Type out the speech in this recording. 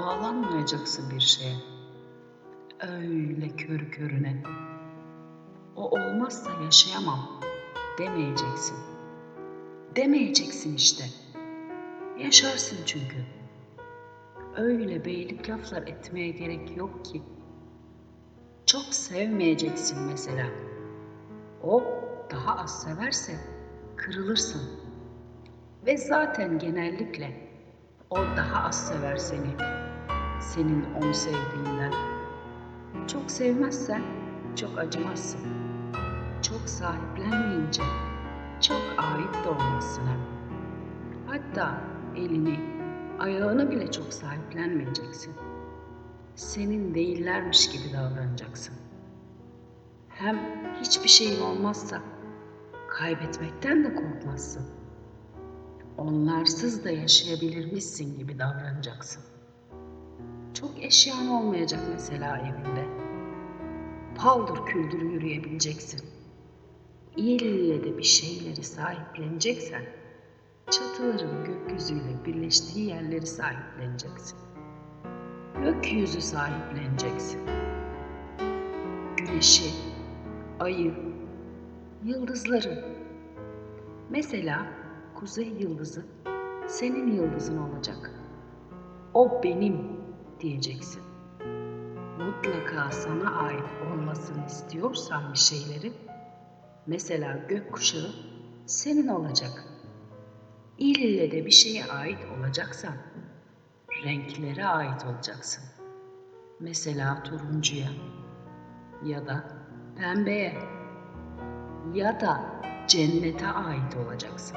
bağlanmayacaksın bir şeye. Öyle körü körüne. O olmazsa yaşayamam demeyeceksin. Demeyeceksin işte. Yaşarsın çünkü. Öyle beylik laflar etmeye gerek yok ki. Çok sevmeyeceksin mesela. O daha az severse kırılırsın. Ve zaten genellikle o daha az sever seni. Senin onu sevdiğinden. Çok sevmezsen çok acımazsın. Çok sahiplenmeyince çok ait de olmazsın hem. Hatta elini, ayağını bile çok sahiplenmeyeceksin. Senin değillermiş gibi davranacaksın. Hem hiçbir şeyin olmazsa kaybetmekten de korkmazsın. Onlarsız da yaşayabilirmişsin gibi davranacaksın. Çok eşyan olmayacak mesela evinde. Paldır küldür yürüyebileceksin. İlle de bir şeyleri sahipleneceksen, çatıların gökyüzüyle birleştiği yerleri sahipleneceksin. Gökyüzü sahipleneceksin. Güneşi, ayı, yıldızları. Mesela kuzey yıldızı senin yıldızın olacak. O benim diyeceksin. Mutlaka sana ait olmasını istiyorsan bir şeyleri, mesela gökkuşağı senin olacak. İlle de bir şeye ait olacaksan, renklere ait olacaksın. Mesela turuncuya ya da pembeye ya da cennete ait olacaksın.